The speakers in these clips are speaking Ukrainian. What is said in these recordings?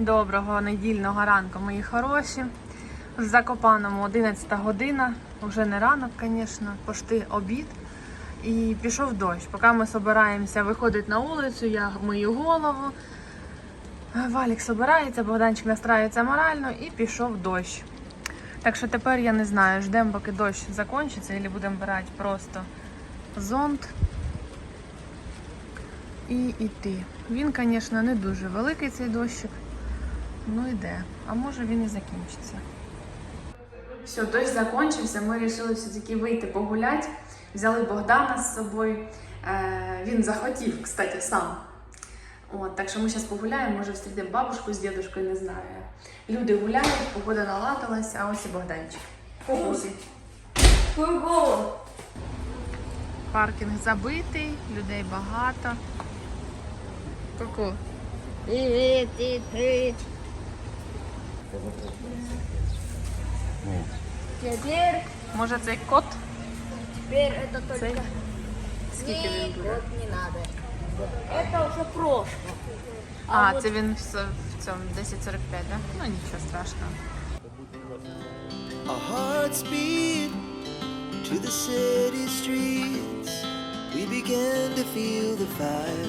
Доброго недільного ранку, мої хороші. В Закопаному 11 година, вже не ранок, звісно, пошти обід. І пішов дощ. Поки ми збираємося виходити на вулицю, я мию голову. Валік збирається, Богданчик настраюється морально і пішов дощ. Так що тепер я не знаю, ждемо, поки дощ закінчиться, або будемо брати просто зонт і йти. Він, звісно, не дуже великий цей дощик. Ну йде. А може він і закінчиться. Все, дощ закінчився. Ми вирішили все-таки вийти погуляти. Взяли Богдана з собою. Е, він захотів, кстати, сам. От, так що ми зараз погуляємо, може встрітимо бабушку з дідушкою, не знаю. Люди гуляють, погода наладилась, а ось і Богданчик. Кукусі. Паркінг забитий, людей багато. Ку-ку. Привет, привет. Теперь, Може цей кот? теперь это только... Цей? Скільки він Нет, буде? вот не надо. Это уже прошлое. А, вот це він в, с- в цьому 10.45, да? Ну нічого страшного. Our hearts beat to the city streets. We began to feel the fire.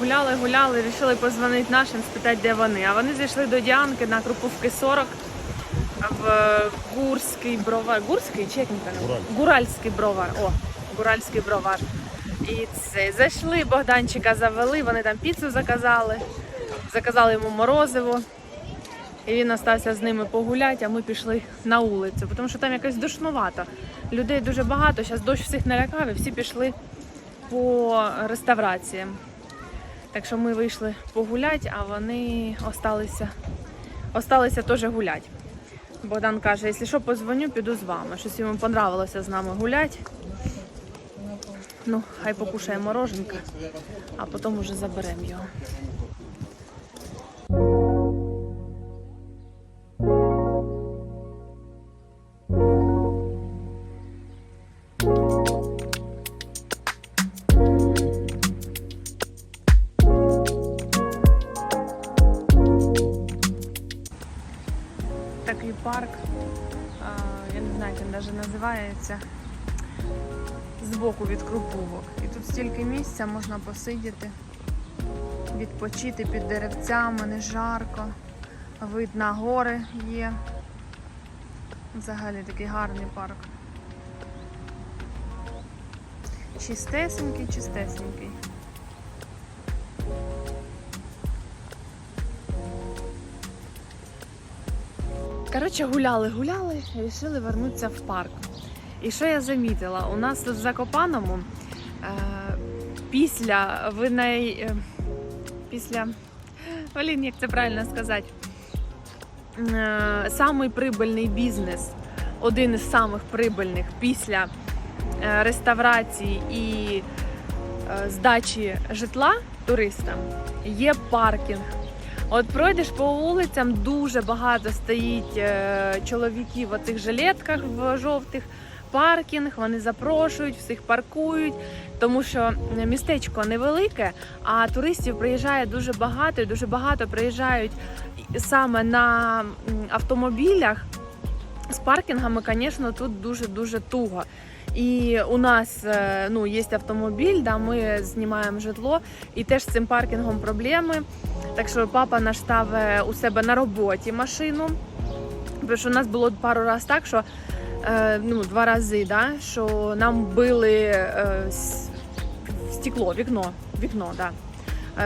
Гуляли, гуляли, вирішили позвонити нашим, спитати, де вони. А вони зайшли до Діанки на Круповки 40 в Гурський бровар. Гурський чи як він каже? Гуральський бровар. О, Гуральський бровар. І це зайшли, Богданчика завели, вони там піцу заказали, заказали йому морозиво. І він остався з ними погуляти, а ми пішли на вулицю, тому що там якось душнувато. Людей дуже багато, зараз дощ всіх налякав і всі пішли по реставраціям. Так що ми вийшли погуляти, а вони осталися, осталися теж гуляти. Богдан каже, якщо що, позвоню, піду з вами. Щось йому понравилося з нами гуляти. Ну, хай покушає мороженка, а потім уже заберемо його. Такий парк, я не знаю, як він навіть називається. Збоку від крупувок. І тут стільки місця можна посидіти, відпочити під деревцями, не жарко. Вид на гори є. Взагалі такий гарний парк. Чистесенький, чистесенький. Коротше, гуляли, гуляли, вирішили вернутися в парк. І що я замітила? У нас тут в Закопаному е, після винай, е, після Блін, як це правильно сказати? Е, самий прибильний бізнес, один із самих прибильних після реставрації і здачі житла туристам є паркінг. От пройдеш по вулицям, дуже багато стоїть чоловіків в оцих жилетках в жовтих. Паркінг, вони запрошують, всіх паркують, тому що містечко невелике, а туристів приїжджає дуже багато, і дуже багато приїжджають саме на автомобілях. З паркінгами, звісно, тут дуже-дуже туго. І у нас е, ну, є автомобіль, да, ми знімаємо житло, і теж з цим паркінгом проблеми. Так що папа наш ставить у себе на роботі машину. Тому що у нас було пару разів так, що ну, два рази, да, що нам били е, стекло, вікно, вікно, да.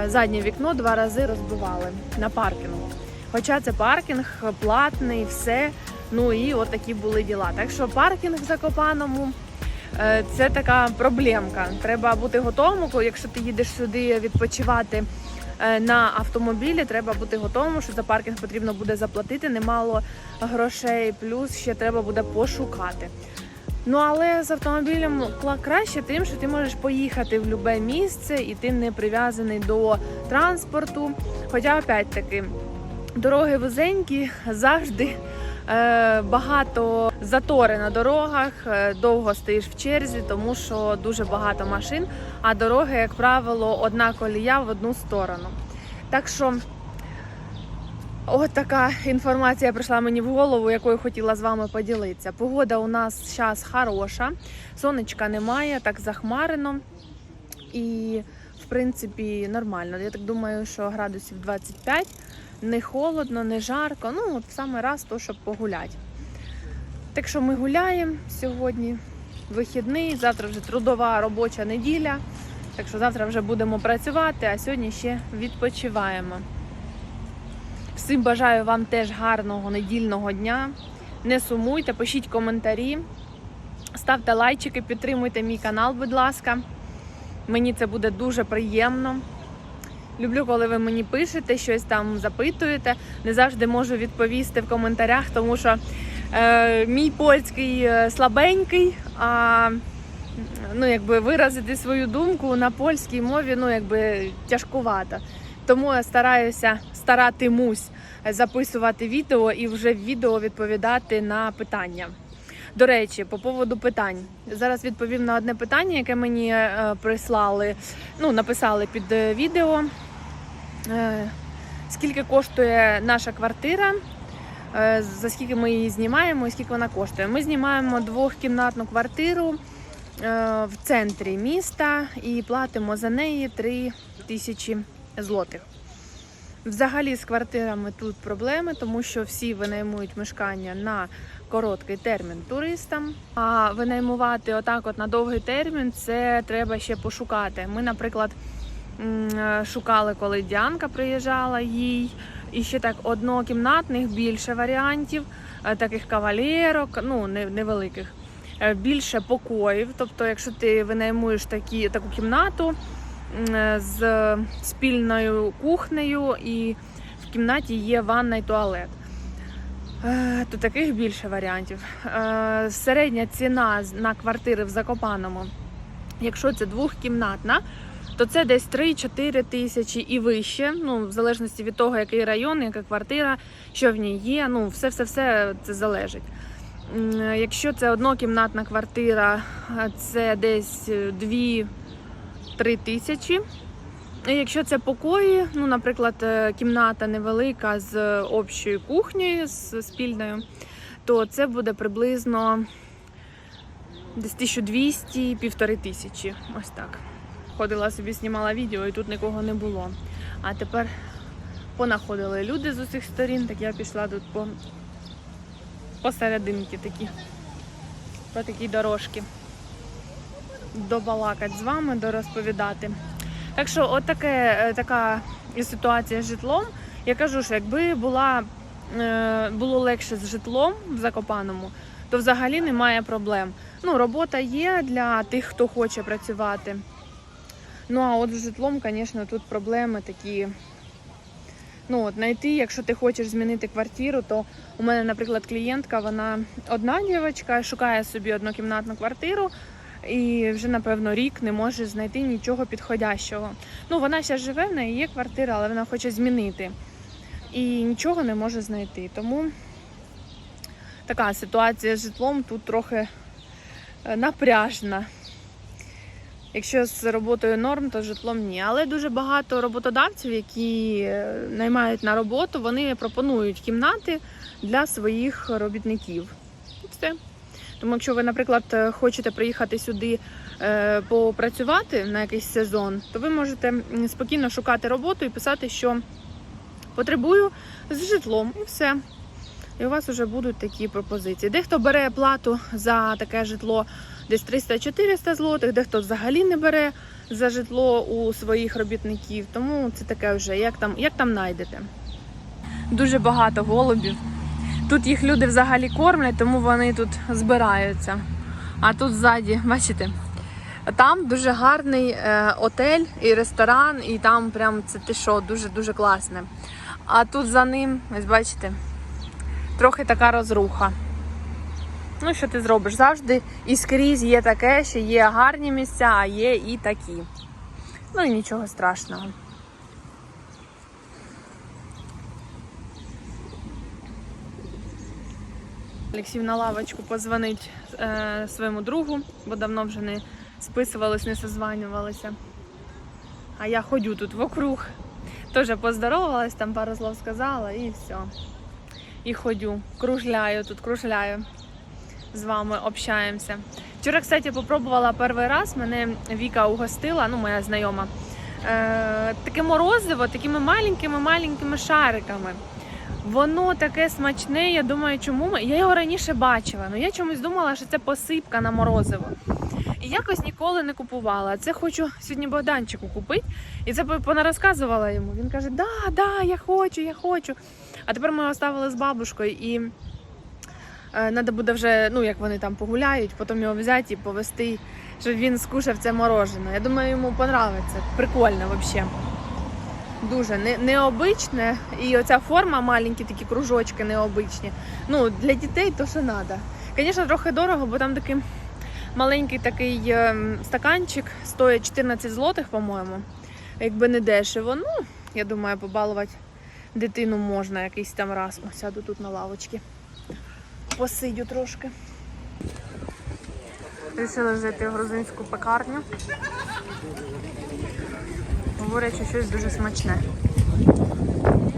Е, заднє вікно два рази розбивали на паркінгу. Хоча це паркінг платний, все. Ну і от такі були діла. Так що паркінг в Закопаному е, це така проблемка. Треба бути готовим, якщо ти їдеш сюди відпочивати е, на автомобілі, треба бути готовим, що за паркінг потрібно буде заплатити немало грошей, плюс ще треба буде пошукати. Ну але з автомобілем краще тим, що ти можеш поїхати в будь-яке місце і ти не прив'язаний до транспорту. Хоча, опять-таки, дороги вузенькі завжди. Е, Багато затори на дорогах, е, довго стоїш в черзі, тому що дуже багато машин, а дороги, як правило, одна колія в одну сторону. Так що От така інформація прийшла мені в голову, якою хотіла з вами поділитися. Погода у нас зараз хороша, сонечка немає, так захмарено. І, в принципі, нормально. Я так думаю, що градусів 25, не холодно, не жарко. Ну, от саме раз то, щоб погуляти. Так що ми гуляємо сьогодні. Вихідний, завтра вже трудова робоча неділя. Так що завтра вже будемо працювати, а сьогодні ще відпочиваємо. Всім бажаю вам теж гарного недільного дня. Не сумуйте, пишіть коментарі, ставте лайчики, підтримуйте мій канал, будь ласка. Мені це буде дуже приємно. Люблю, коли ви мені пишете, щось там запитуєте. Не завжди можу відповісти в коментарях, тому що е, мій польський е, слабенький, а ну, якби виразити свою думку на польській мові ну, якби тяжкувато. Тому я стараюся старатимусь записувати відео і вже в відео відповідати на питання. До речі, по поводу питань. Зараз відповім на одне питання, яке мені е, прислали, ну, написали під е, відео. Е, скільки коштує наша квартира, е, за скільки ми її знімаємо і скільки вона коштує. Ми знімаємо двохкімнатну квартиру е, в центрі міста і платимо за неї 3 тисячі злотих. Взагалі з квартирами тут проблеми, тому що всі винаймують мешкання на короткий термін туристам. А винаймувати отак, от на довгий термін, це треба ще пошукати. Ми, наприклад, шукали, коли Діанка приїжджала їй, і ще так однокімнатних більше варіантів, е, таких кавалерок, ну невеликих. е, Більше покоїв. Тобто, якщо ти винаймуєш такі, таку кімнату е, з спільною кухнею, і в кімнаті є ванна і туалет. Е, То таких більше варіантів. Е, Середня ціна на квартири в Закопаному, якщо це двохкімнатна, то це десь 3-4 тисячі і вище. Ну, в залежності від того, який район, яка квартира, що в ній є. Ну, все-все-все це залежить. Якщо це однокімнатна квартира, це десь 2-3 тисячі. Якщо це покої, ну, наприклад, е, кімната невелика з общою кухнею, з спільною, то це буде приблизно десь 1200 півтори тисячі. Ось так. Ходила собі, знімала відео і тут нікого не було. А тепер понаходили люди з усіх сторін, так я пішла тут по посерединки такі, по такій дорожці. Добалакать з вами, дорозповідати. Так що, от таке, е, така і ситуація з житлом. Я кажу, що якби була, е, було легше з житлом в Закопаному, то взагалі немає проблем. Ну, робота є для тих, хто хоче працювати. Ну а от з житлом, звісно, тут проблеми такі. Ну, от знайти, якщо ти хочеш змінити квартиру, то у мене, наприклад, клієнтка, вона одна дівчинка, шукає собі однокімнатну квартиру і вже, напевно, рік не може знайти нічого підходящого. Ну, вона ще живе, в неї є квартира, але вона хоче змінити і нічого не може знайти. Тому така ситуація з житлом тут трохи е, напряжна. Якщо з роботою норм, то житлом ні. Але дуже багато роботодавців, які е, наймають на роботу, вони пропонують кімнати для своїх робітників. І. Тому, якщо ви, наприклад, е, хочете приїхати сюди е, попрацювати на якийсь сезон, то ви можете спокійно шукати роботу і писати, що потребую з житлом, і все. І у вас вже будуть такі пропозиції. Дехто бере плату за таке житло десь 300-400 злотих, дехто взагалі не бере за житло у своїх робітників. Тому це таке вже, як там, як там знайдете. Дуже багато голубів. Тут їх люди взагалі кормлять, тому вони тут збираються. А тут ззаді, бачите, там дуже гарний е, отель і ресторан, і там прям це ти що, дуже-дуже класне. А тут за ним, ось бачите, трохи така розруха. Ну, що ти зробиш? Завжди і скрізь є таке, що є гарні місця, а є і такі. Ну і нічого страшного. Олексій на лавочку позвонить е, своєму другу, бо давно вже не списувались, не созванювалися. А я ходю тут вокруг. Теж поздоровалась, там пару слов сказала і все. І ходю, кружляю тут, кружляю. З вами общаємося. Вчора, кстати, попробувала перший раз. Мене Віка угостила, ну моя знайома. Е, таке морозиво, такими маленькими-маленькими шариками. Воно таке смачне, я думаю, чому ми. Я його раніше бачила, але я чомусь думала, що це посипка на морозиво. І якось ніколи не купувала. Це хочу сьогодні Богданчику купити. І це понарозказувала йому. Він каже: Да, да, я хочу, я хочу. А тепер ми його оставили з бабушкою і треба буде вже, ну як вони там погуляють, потім його взяти і повезти, щоб він скушав це морожене. Я думаю, йому подобається. Прикольно взагалі. Дуже не, необичне. І оця форма, маленькі такі кружочки необичні. Ну, для дітей то що треба. Звісно, трохи дорого, бо там такий маленький такий ем, стаканчик стоїть 14 злотих, по-моєму. Якби не дешево. Ну, я думаю, побалувати дитину можна якийсь там раз. О, сяду тут на лавочці. Посидю трошки. Рішили зайти в грузинську пекарню. Говорять, що щось дуже смачне.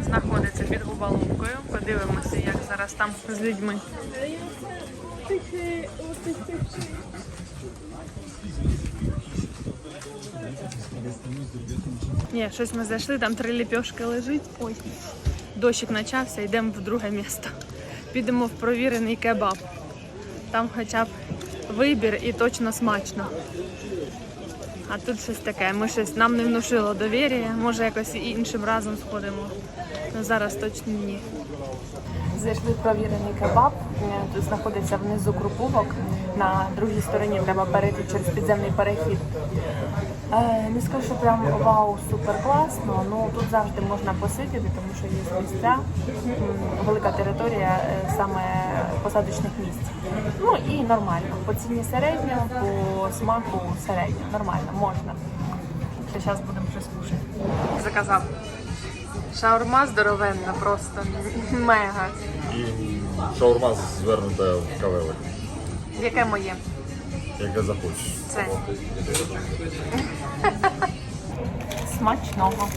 Знаходиться під губаловкою. Подивимося, як зараз там з людьми. Ні, щось ми зайшли, там три ліпьошки лежить. Ой, дощик почався, йдемо в друге місто. Підемо в провірений кебаб. Там хоча б вибір і точно смачно. А тут щось таке. Ми щось нам не внушило довір'я. Може якось і іншим разом сходимо. Ну зараз точно ні. Зайшли в провірений кебаб. Тут знаходиться внизу крупувок. На другій стороні треба перейти через підземний перехід. Е, не скажу, що прям вау, супер класно. Ну тут завжди можна посидіти, тому що є місця, велика територія е, саме посадочних місць. Ну і нормально. По ціні середньо, по смаку середньо. Нормально, можна. Ще зараз будемо щось кушати. Заказав. Шаурма здоровенна, просто мега. І шаурма звернута в кавелик, Яке моє? Яке захочеш. Це. Смачного.